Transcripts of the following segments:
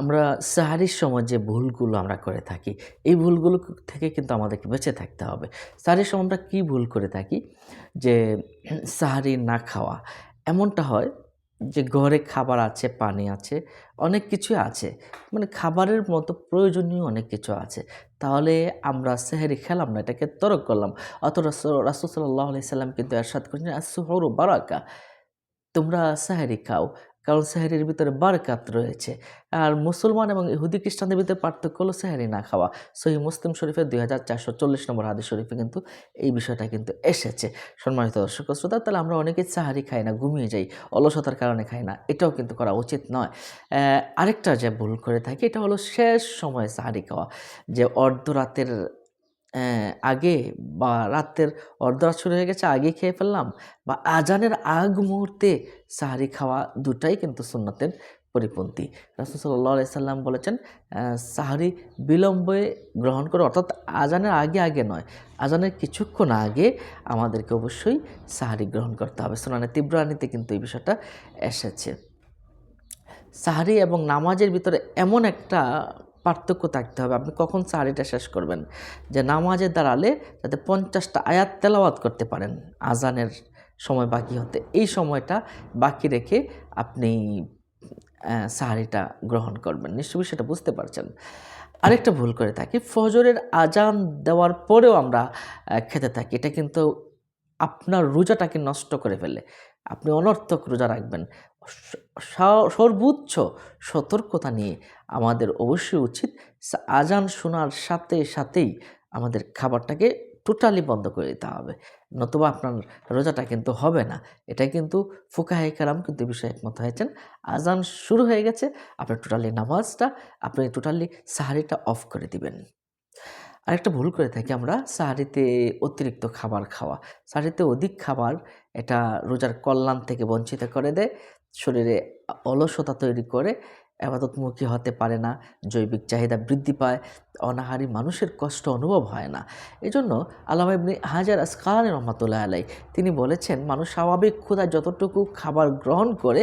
আমরা সাহারির সময় যে ভুলগুলো আমরা করে থাকি, এই ভুলগুলো থেকে কিন্তু আমাদেরকে বেঁচে থাকতে হবে। সাহারির সময় আমরা কী ভুল করে থাকি? যে সাহারি না খাওয়া। এমনটা হয় যে ঘরে খাবার আছে, পানি আছে, অনেক কিছু আছে। মানে খাবারের মতো প্রয়োজনীয় অনেক কিছু আছে। তাহলে আমরা সেহেরি খেলাম না, এটাকে তরক করলাম। অত রাসুল সাল্লাহ আলি সাল্লাম কিন্তু এরশাদ করেছেন বারাকা, তোমরা সাহেরি খাও। কারণ সাহেরির ভিতরে বারকাত রয়েছে। আর মুসলমান এবং ইহুদি খ্রিস্টানদের ভিতরে পার্থক্য হলো সাহেরি না খাওয়া। সহি মুসলিম শরীফের দুই হাজার চারশো চল্লিশ নম্বর হাদিস শরীফে কিন্তু এই বিষয়টা কিন্তু এসেছে। সম্মানিত দর্শক শ্রোতা, তাহলে আমরা অনেকে সাহারি খাই না, ঘুমিয়ে যাই, অলসতার কারণে খাই না, এটাও কিন্তু করা উচিত নয়। আরেকটা যে ভুল করে থাকি, এটা হলো শেষ সময়ে সাহারি খাওয়া। যে অর্ধরাতের আগে বা রাতের অর্ধরাত শুরু হয়ে গেছে আগে খেয়ে ফেললাম। বা আজানের আগ মুহূর্তে সাহারি খাওয়া দুটাই কিন্তু সুন্নতের পরিপন্থী। রাসুল সাল্লাহ সাল্লাম বলেছেন সাহারি বিলম্বে গ্রহণ করে, অর্থাৎ আজানের আগে আগে নয়, আজানের কিছুক্ষণ আগে আমাদেরকে অবশ্যই সাহারি গ্রহণ করতে হবে। সোনানে তিব্রানিতে কিন্তু এই বিষয়টা এসেছে। সাহারি এবং নামাজের ভিতরে এমন একটা পার্থক্য থাকতে হবে। আপনি কখন সাহারিটা শেষ করবেন? যে নামাজে দাঁড়ালে যাতে পঞ্চাশটা আয়াত তেলাওয়াত করতে পারেন, আজানের সময় বাকি হতে। এই সময়টা বাকি রেখে আপনি সাহারিটা গ্রহণ করবেন। নিশ্চয়ই সেটা বুঝতে পারছেন। আরেকটা ভুল করে থাকি, ফজরের আজান দেওয়ার পরেও আমরা খেতে থাকি। এটা কিন্তু আপনার রোজাটাকে নষ্ট করে ফেলে। আপনি অনর্থক রোজা রাখবেন। সর্বোচ্চ সতর্কতা নিয়ে আমাদের অবশ্যই উচিত আজান শোনার সাথে সাথেই আমাদের খাবারটাকে টোটালি বন্ধ করে দিতে হবে। নতুবা আপনার রোজাটা কিন্তু হবে না। এটা কিন্তু ফুকাহে কালাম কিন্তু বিষয়ে একমত হয়েছেন। আজান শুরু হয়ে গেছে। আপনি টোটালি নামাজটা, আপনি টোটালি সাহারিটা অফ করে দিবেন। আরেকটা ভুল করে থাকি আমরা সাহারিতে অতিরিক্ত খাবার খাওয়া। সাহারিতে অধিক খাবার, এটা রোজার কল্যাণ থেকে বঞ্চিত করে দেয়, শরীরে অলসতা তৈরি করে, আবাদতমুখী হতে পারে না, জৈবিক চাহিদা বৃদ্ধি পায়, অনাহারী মানুষের কষ্ট অনুভব হয় না। এজন্য আল্লামা ইবনে হাজার আসকান রহমতুল্লাহ আলাই তিনি বলেছেন, মানুষ স্বাভাবিক ক্ষুধায় যতটুকু খাবার গ্রহণ করে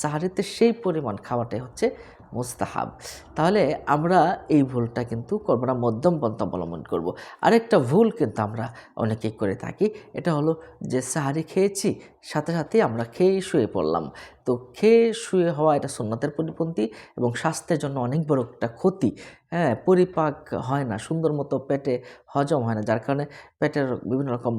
সাহারিতে সেই পরিমাণ খাওয়াটাই হচ্ছে মুস্তাহাব। তাহলে আমরা এই ভুলটা কিন্তু করব না, মধ্যম পন্থা অবলম্বন করব। আরেকটা ভুল কিন্তু আমরা অনেকেই করে থাকি, এটা হলো যে সাহারি খেয়েছি, সাথে সাথে আমরা খেয়ে শুয়ে পড়লাম। তো খেয়ে শুয়ে হওয়া এটা সুন্নতের পরিপন্থী এবং স্বাস্থ্যের জন্য অনেক বড় একটা ক্ষতি। হ্যাঁ পরিপাক হয় না, সুন্দর মতো পেটে হজম হয় না, যার কারণে পেটের বিভিন্ন রকম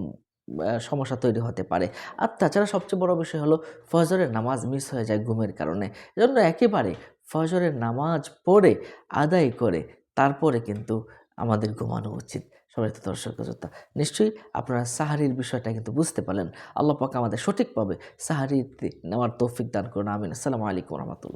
সমস্যা তৈরি হতে পারে। আর তাছাড়া সবচেয়ে বড় বিষয় হলো ফজরের নামাজ মিস হয়ে যায় ঘুমের কারণে। এজন্য একেবারে ফজরের নামাজ পড়ে, আদায় করে, তারপরে কিন্তু আমাদের ঘুমানো উচিত। সবাই তো দর্শক নিশ্চয়ই আপনারা সাহারির বিষয়টা কিন্তু বুঝতে পারলেন। আল্লাহ পাক আমাদের সঠিকভাবে সাহারিতে নেওয়ার তৌফিক দান করুন। আমিন। আসসালামু আলাইকুম রহমতুল্লাহ।